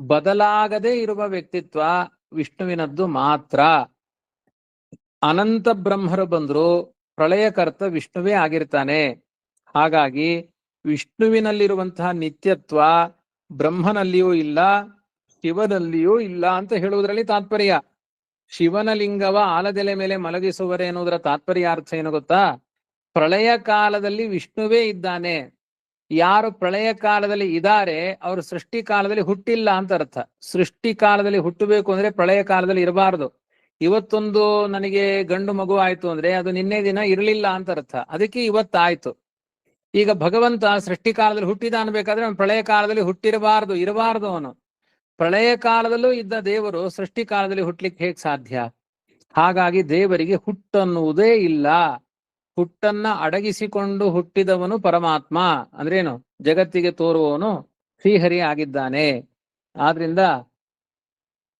ಬದಲಾಗದೇ ಇರುವ ವ್ಯಕ್ತಿತ್ವ ವಿಷ್ಣುವಿನದ್ದು ಮಾತ್ರ. ಅನಂತ ಬ್ರಹ್ಮರು ಬಂದ್ರು ಪ್ರಳಯಕರ್ತ ವಿಷ್ಣುವೇ ಆಗಿರ್ತಾನೆ. ಹಾಗಾಗಿ ವಿಷ್ಣುವಿನಲ್ಲಿರುವಂತಹ ನಿತ್ಯತ್ವ ಬ್ರಹ್ಮನಲ್ಲಿಯೂ ಇಲ್ಲ, ಶಿವನಲ್ಲಿಯೂ ಇಲ್ಲ ಅಂತ ಹೇಳುವುದರಲ್ಲಿ ತಾತ್ಪರ್ಯ. ಶಿವನ ಲಿಂಗವ ಆಲದೆಲೆ ಮೇಲೆ ಮಲಗಿಸುವರೆ ಎನ್ನುವುದರ ತಾತ್ಪರ್ಯ ಅರ್ಥ ಏನು ಗೊತ್ತಾ? ಪ್ರಳಯ ಕಾಲದಲ್ಲಿ ವಿಷ್ಣುವೇ ಇದ್ದಾನೆ. ಯಾರು ಪ್ರಳಯ ಕಾಲದಲ್ಲಿ ಇದ್ದಾರೆ ಅವರು ಸೃಷ್ಟಿ ಕಾಲದಲ್ಲಿ ಹುಟ್ಟಿಲ್ಲ ಅಂತ ಅರ್ಥ. ಸೃಷ್ಟಿ ಕಾಲದಲ್ಲಿ ಹುಟ್ಟಬೇಕು ಅಂದ್ರೆ ಪ್ರಳಯ ಕಾಲದಲ್ಲಿ ಇರಬಾರದು. ಇವತ್ತೊಂದು ನನಗೆ ಗಂಡು ಮಗು ಆಯ್ತು ಅಂದ್ರೆ ಅದು ನಿನ್ನೆ ದಿನ ಇರಲಿಲ್ಲ ಅಂತ ಅರ್ಥ. ಅದಕ್ಕೆ ಇವತ್ತಾಯ್ತು. ಈಗ ಭಗವಂತ ಸೃಷ್ಟಿ ಕಾಲದಲ್ಲಿ ಹುಟ್ಟಿದ ಅನ್ಬೇಕಾದ್ರೆ ಅವನು ಪ್ರಳಯ ಕಾಲದಲ್ಲಿ ಹುಟ್ಟಿರಬಾರದು, ಇರಬಾರದು ಅವನು. ಪ್ರಳಯ ಕಾಲದಲ್ಲೂ ಇದ್ದ ದೇವರು ಸೃಷ್ಟಿ ಕಾಲದಲ್ಲಿ ಹುಟ್ಲಿಕ್ಕೆ ಹೇಗ್ ಸಾಧ್ಯ? ಹಾಗಾಗಿ ದೇವರಿಗೆ ಹುಟ್ಟನ್ನುವುದೇ ಇಲ್ಲ. ಹುಟ್ಟನ್ನ ಅಡಗಿಸಿಕೊಂಡು ಹುಟ್ಟಿದವನು ಪರಮಾತ್ಮ. ಅಂದ್ರೇನು ಜಗತ್ತಿಗೆ ತೋರುವವನು ಶ್ರೀಹರಿ ಆಗಿದ್ದಾನೆ. ಆದ್ರಿಂದ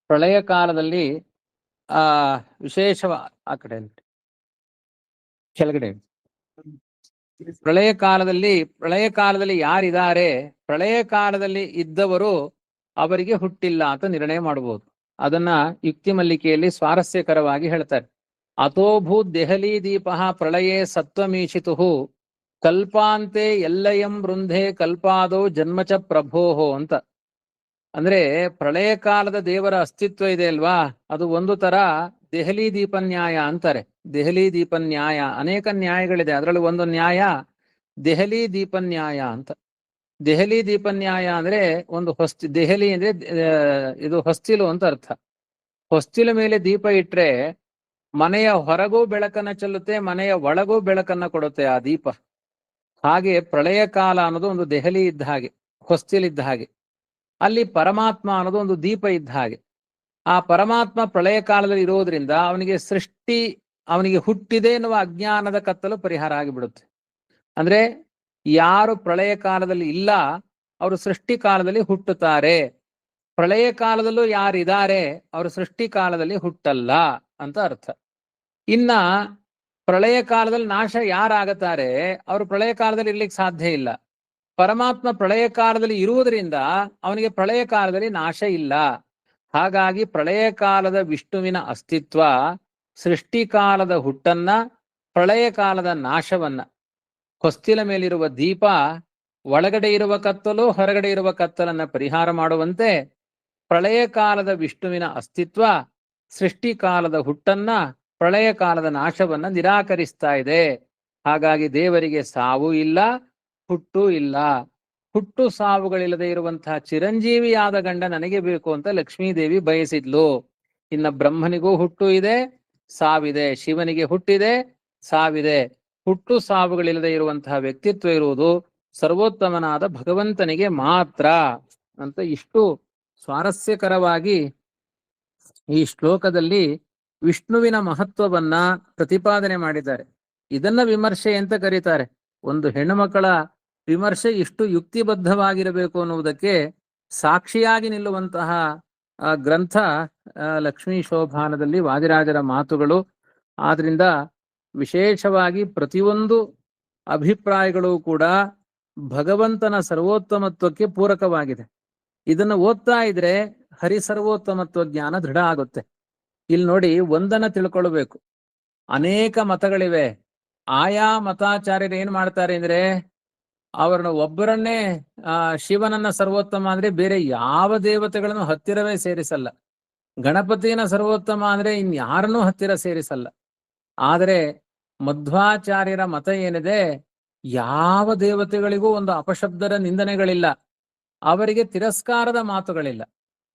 ಪ್ರಳಯ ಕಾಲದಲ್ಲಿ, ಆ, ವಿಶೇಷವ ಆ ಕಡೆ. ಕೆಳಗಡೆ ಪ್ರಳಯ ಕಾಲದಲ್ಲಿ ಪ್ರಳಯ ಕಾಲದಲ್ಲಿ ಯಾರಿದ್ದಾರೆ? ಪ್ರಳಯ ಕಾಲದಲ್ಲಿ ಇದ್ದವರು ಅವರಿಗೆ ಹುಟ್ಟಿಲ್ಲ ಅಂತ ನಿರ್ಣಯ ಮಾಡಬಹುದು ಅದನ್ನ ಯುಕ್ತಿ ಮಲ್ಲಿಕೆಯಲ್ಲಿ ಸ್ವಾರಸ್ಯಕರವಾಗಿ ಹೇಳ್ತಾರೆ. ಅಥೋಭೂ ದೆಹಲಿ ದೀಪ ಪ್ರಳಯೇ ಸತ್ವಮೀಶಿತು ಕಲ್ಪಾಂತೆ ಎಲ್ಲಯಂ ವೃಂಧೆ ಕಲ್ಪಾದೋ ಜನ್ಮಚ ಪ್ರಭೋಹೋ ಅಂತ. ಅಂದ್ರೆ ಪ್ರಳಯ ಕಾಲದ ದೇವರ ಅಸ್ತಿತ್ವ ಇದೆ ಅಲ್ವಾ? ಅದು ಒಂದು ತರ ದೆಹಲಿ ದೀಪ ನ್ಯಾಯ ಅಂತಾರೆ. ದೆಹಲಿ ದೀಪ ನ್ಯಾಯ ಅನೇಕ ನ್ಯಾಯಗಳಿದೆ. ಅದರಲ್ಲಿ ಒಂದು ನ್ಯಾಯ ದೆಹಲಿ ದೀಪ ನ್ಯಾಯ ಅಂತ. ದೆಹಲಿ ದೀಪ ನ್ಯಾಯ ಅಂದ್ರೆ ಒಂದು ಹೊಸ್ತಿ, ದೆಹಲಿ ಅಂದ್ರೆ ಇದು ಹೊಸ್ತಿಲು ಅಂತ ಅರ್ಥ. ಹೊಸ್ತಿಲ ಮೇಲೆ ದೀಪ ಇಟ್ರೆ ಮನೆಯ ಹೊರಗೂ ಬೆಳಕನ್ನ ಚೆಲ್ಲುತ್ತೆ, ಮನೆಯ ಒಳಗೂ ಬೆಳಕನ್ನ ಕೊಡುತ್ತೆ ಆ ದೀಪ. ಹಾಗೆ ಪ್ರಳಯ ಕಾಲ ಅನ್ನೋದು ಒಂದು ದೆಹಲಿ ಇದ್ದ ಹಾಗೆ, ಹೊಸ್ತಿಲಿದ್ದ ಹಾಗೆ. ಅಲ್ಲಿ ಪರಮಾತ್ಮ ಅನ್ನೋದು ಒಂದು ದೀಪ ಇದ್ದ ಹಾಗೆ. ಆ ಪರಮಾತ್ಮ ಪ್ರಳಯ ಕಾಲದಲ್ಲಿ ಇರೋದ್ರಿಂದ ಅವನಿಗೆ ಸೃಷ್ಟಿ, ಅವನಿಗೆ ಹುಟ್ಟಿದೆ ಎನ್ನುವ ಅಜ್ಞಾನದ ಕತ್ತಲು ಪರಿಹಾರ ಆಗಿಬಿಡುತ್ತೆ. ಅಂದ್ರೆ ಯಾರು ಪ್ರಳಯ ಕಾಲದಲ್ಲಿ ಇಲ್ಲ, ಅವರು ಸೃಷ್ಟಿ ಕಾಲದಲ್ಲಿ ಹುಟ್ಟುತ್ತಾರೆ. ಪ್ರಳಯ ಕಾಲದಲ್ಲೂ ಯಾರಿದ್ದಾರೆ, ಅವರು ಸೃಷ್ಟಿ ಕಾಲದಲ್ಲಿ ಹುಟ್ಟಲ್ಲ ಅಂತ ಅರ್ಥ. ಇನ್ನ ಪ್ರಳಯ ಕಾಲದಲ್ಲಿ ನಾಶ ಯಾರಾಗುತ್ತಾರೆ, ಅವರು ಪ್ರಳಯ ಕಾಲದಲ್ಲಿ ಇರ್ಲಿಕ್ಕೆ ಸಾಧ್ಯ ಇಲ್ಲ. ಪರಮಾತ್ಮ ಪ್ರಳಯ ಕಾಲದಲ್ಲಿ ಇರುವುದರಿಂದ ಅವನಿಗೆ ಪ್ರಳಯ ಕಾಲದಲ್ಲಿ ನಾಶ ಇಲ್ಲ. ಹಾಗಾಗಿ ಪ್ರಳಯ ಕಾಲದ ವಿಷ್ಣುವಿನ ಅಸ್ತಿತ್ವ ಸೃಷ್ಟಿಕಾಲದ ಹುಟ್ಟನ್ನ, ಪ್ರಳಯ ಕಾಲದ ನಾಶವನ್ನ. ಹೊಸ್ತಿಲ ಮೇಲಿರುವ ದೀಪ, ಒಳಗಡೆ ಇರುವ ಕತ್ತಲು, ಹೊರಗಡೆ ಇರುವ ಕತ್ತಲನ್ನ ಪರಿಹಾರ ಮಾಡುವಂತೆ ಪ್ರಳಯ ಕಾಲದ ವಿಷ್ಣುವಿನ ಅಸ್ತಿತ್ವ ಸೃಷ್ಟಿಕಾಲದ ಹುಟ್ಟನ್ನ, ಪ್ರಳಯ ಕಾಲದ ನಾಶವನ್ನ ನಿರಾಕರಿಸ್ತಾ ಇದೆ. ಹಾಗಾಗಿ ದೇವರಿಗೆ ಸಾವು ಇಲ್ಲ, ಹುಟ್ಟು ಇಲ್ಲ. ಹುಟ್ಟು ಸಾವುಗಳಿಲ್ಲದೆ ಇರುವಂತಹ ಚಿರಂಜೀವಿಯಾದ ಗಂಡ ನನಗೆ ಬೇಕು ಅಂತ ಲಕ್ಷ್ಮೀದೇವಿ ಬಯಸಿದ್ಲು. ಇನ್ನ ಬ್ರಹ್ಮನಿಗೂ ಹುಟ್ಟು ಇದೆ, ಸಾವಿದೆ. ಶಿವನಿಗೆ ಹುಟ್ಟಿದೆ, ಸಾವಿದೆ. ಹುಟ್ಟು ಸಾವುಗಳಿಲ್ಲದೆ ಇರುವಂತಹ ವ್ಯಕ್ತಿತ್ವ ಇರುವುದು ಸರ್ವೋತ್ತಮನಾದ ಭಗವಂತನಿಗೆ ಮಾತ್ರ ಅಂತ ಇಷ್ಟು ಸ್ವಾರಸ್ಯಕರವಾಗಿ ಈ ಶ್ಲೋಕದಲ್ಲಿ ವಿಷ್ಣುವಿನ ಮಹತ್ವವನ್ನ ಪ್ರತಿಪಾದನೆ ಮಾಡಿದ್ದಾರೆ. ಇದನ್ನ ವಿಮರ್ಶೆ ಅಂತ ಕರೀತಾರೆ. ಒಂದು ಹೆಣ್ಣುಮಕ್ಕಳ ವಿಮರ್ಶೆ ಇಷ್ಟು ಯುಕ್ತಿಬದ್ಧವಾಗಿರಬೇಕು ಅನ್ನುವುದಕ್ಕೆ ಸಾಕ್ಷಿಯಾಗಿ ನಿಲ್ಲುವಂತಹ ಗ್ರಂಥ ಲಕ್ಷ್ಮೀ ಶೋಭಾನದಲ್ಲಿ ವಾದಿರಾಜರ ಮಾತುಗಳು. ಆದ್ರಿಂದ ವಿಶೇಷವಾಗಿ ಪ್ರತಿಯೊಂದು ಅಭಿಪ್ರಾಯಗಳು ಕೂಡ ಭಗವಂತನ ಸರ್ವೋತ್ತಮತ್ವಕ್ಕೆ ಪೂರಕವಾಗಿದೆ. ಇದನ್ನು ಓದ್ತಾ ಇದ್ರೆ ಹರಿ ಸರ್ವೋತ್ತಮತ್ವ ಜ್ಞಾನ ದೃಢ ಆಗುತ್ತೆ. ಇಲ್ಲಿ ನೋಡಿ ಒಂದನ್ನ ತಿಳ್ಕೊಳ್ಬೇಕು. ಅನೇಕ ಮತಗಳಿವೆ. ಆಯಾ ಮತಾಚಾರ್ಯರು ಏನ್ ಮಾಡ್ತಾರೆ ಅಂದ್ರೆ ಅವರನ್ನ ಒಬ್ಬರನ್ನೇ, ಆ, ಶಿವನನ್ನ ಸರ್ವೋತ್ತಮ ಅಂದ್ರೆ ಬೇರೆ ಯಾವ ದೇವತೆಗಳನ್ನು ಹತ್ತಿರವೇ ಸೇರಿಸಲ್ಲ. ಗಣಪತಿಯನ್ನ ಸರ್ವೋತ್ತಮ ಅಂದ್ರೆ ಇನ್ಯಾರನ್ನೂ ಹತ್ತಿರ ಸೇರಿಸಲ್ಲ. ಆದರೆ ಮಧ್ವಾಚಾರ್ಯರ ಮತ ಏನಿದೆ, ಯಾವ ದೇವತೆಗಳಿಗೂ ಒಂದು ಅಪಶಬ್ದರ ನಿಂದನೆಗಳಿಲ್ಲ. ಅವರಿಗೆ ತಿರಸ್ಕಾರದ ಮಾತುಗಳಿಲ್ಲ.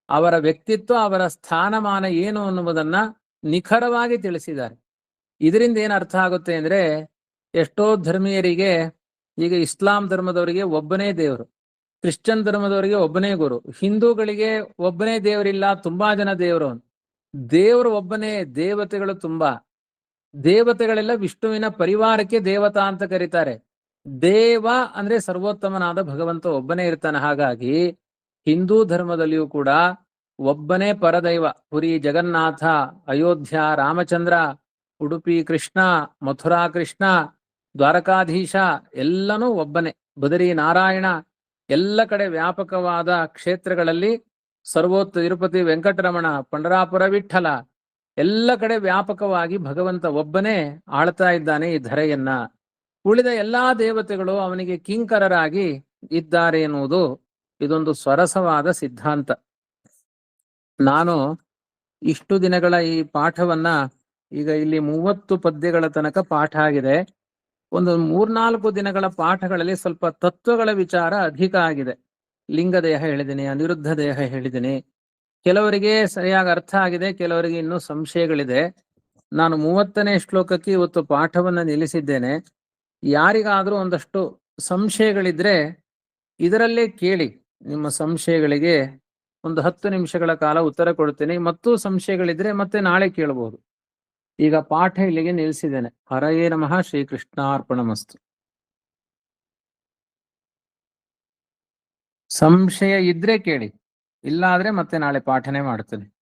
ಅವರ ವ್ಯಕ್ತಿತ್ವ, ಅವರ ಸ್ಥಾನಮಾನ ಏನು ಅನ್ನುವುದನ್ನ ನಿಖರವಾಗಿ ತಿಳಿಸಿದ್ದಾರೆ. ಇದರಿಂದ ಏನು ಅರ್ಥ ಆಗುತ್ತೆ ಅಂದ್ರೆ, ಎಷ್ಟೋ ಧರ್ಮೀಯರಿಗೆ ಈಗ ಇಸ್ಲಾಂ ಧರ್ಮದವರಿಗೆ ಒಬ್ಬನೇ ದೇವರು, ಕ್ರಿಶ್ಚಿಯನ್ ಧರ್ಮದವರಿಗೆ ಒಬ್ಬನೇ ಗುರು, ಹಿಂದೂಗಳಿಗೆ ಒಬ್ಬನೇ ದೇವರಿಲ್ಲ, ತುಂಬಾ ಜನ ದೇವರು ದೇವರು ಒಬ್ಬನೇ, ದೇವತೆಗಳು ತುಂಬಾ. ದೇವತೆಗಳೆಲ್ಲ ವಿಷ್ಣುವಿನ ಪರಿವಾರಕ್ಕೆ ದೇವತಾ ಅಂತ ಕರೀತಾರೆ. ದೇವ ಅಂದ್ರೆ ಸರ್ವೋತ್ತಮನಾದ ಭಗವಂತ ಒಬ್ಬನೇ ಇರ್ತಾನೆ. ಹಾಗಾಗಿ ಹಿಂದೂ ಧರ್ಮದಲ್ಲಿಯೂ ಕೂಡ ಒಬ್ಬನೇ ಪರದೈವ, ಪುರಿ ಜಗನ್ನಾಥ, ಅಯೋಧ್ಯ, ರಾಮಚಂದ್ರ, ಉಡುಪಿ ಕೃಷ್ಣ, ಮಥುರಾ ಕೃಷ್ಣ ದ್ವಾರಕಾಧೀಶ ಎಲ್ಲನೂ ಒಬ್ಬನೇ. ಬದರಿ ನಾರಾಯಣ ಎಲ್ಲ ಕಡೆ ವ್ಯಾಪಕವಾದ ಕ್ಷೇತ್ರಗಳಲ್ಲಿ ಸರ್ವೋತ್ತ ತಿರುಪತಿ ವೆಂಕಟರಮಣ, ಪಂಡರಾಪುರ ವಿಠಲ, ಎಲ್ಲ ಕಡೆ ವ್ಯಾಪಕವಾಗಿ ಭಗವಂತ ಒಬ್ಬನೇ ಆಳ್ತಾ ಇದ್ದಾನೆ ಈ ಧರೆಯನ್ನ. ಉಳಿದ ಎಲ್ಲಾ ದೇವತೆಗಳು ಅವನಿಗೆ ಕಿಂಕರರಾಗಿ ಇದ್ದಾರೆ ಎನ್ನುವುದು ಇದೊಂದು ಸ್ವರಸವಾದ ಸಿದ್ಧಾಂತ. ನಾನು ಇಷ್ಟು ದಿನಗಳ ಈ ಪಾಠವನ್ನ ಈಗ ಇಲ್ಲಿ ಮೂವತ್ತು ಪದ್ಯಗಳ ತನಕ ಪಾಠ ಆಗಿದೆ. ಒಂದು ಮೂರ್ನಾಲ್ಕು ದಿನಗಳ ಪಾಠಗಳಲ್ಲಿ ಸ್ವಲ್ಪ ತತ್ವಗಳ ವಿಚಾರ ಅಧಿಕ ಆಗಿದೆ. ಲಿಂಗ ದೇಹ ಹೇಳಿದ್ದೀನಿ, ಅನಿರುದ್ಧ ದೇಹ ಹೇಳಿದ್ದೀನಿ. ಕೆಲವರಿಗೆ ಸರಿಯಾಗಿ ಅರ್ಥ ಆಗಿದೆ, ಕೆಲವರಿಗೆ ಇನ್ನೂ ಸಂಶಯಗಳಿದೆ. ನಾನು ಮೂವತ್ತನೇ ಶ್ಲೋಕಕ್ಕೆ ಇವತ್ತು ಪಾಠವನ್ನ ನಿಲ್ಲಿಸಿದ್ದೇನೆ. ಯಾರಿಗಾದ್ರೂ ಒಂದಷ್ಟು ಸಂಶಯಗಳಿದ್ರೆ ಇದರಲ್ಲೇ ಕೇಳಿ. ನಿಮ್ಮ ಸಂಶಯಗಳಿಗೆ ಒಂದು ಹತ್ತು ನಿಮಿಷಗಳ ಕಾಲ ಉತ್ತರ ಕೊಡ್ತೀನಿ. ಮತ್ತು ಸಂಶಯಗಳಿದ್ರೆ ಮತ್ತೆ ನಾಳೆ ಕೇಳಬಹುದು ಈಗ ಪಾಠ ಇಲ್ಲಿಗೆ ನಿಲ್ಲಿಸಿದ್ದೇನೆ. ಹರಯೇ ನಮಃ, ಶ್ರೀಕೃಷ್ಣಾರ್ಪಣಮಸ್ತು. ಸಂಶಯ ಇದ್ರೆ ಕೇಳಿ, ಇಲ್ಲಾದ್ರೆ ಮತ್ತೆ ನಾಳೆ ಪಾಠನೆ ಮಾಡ್ತೇನೆ.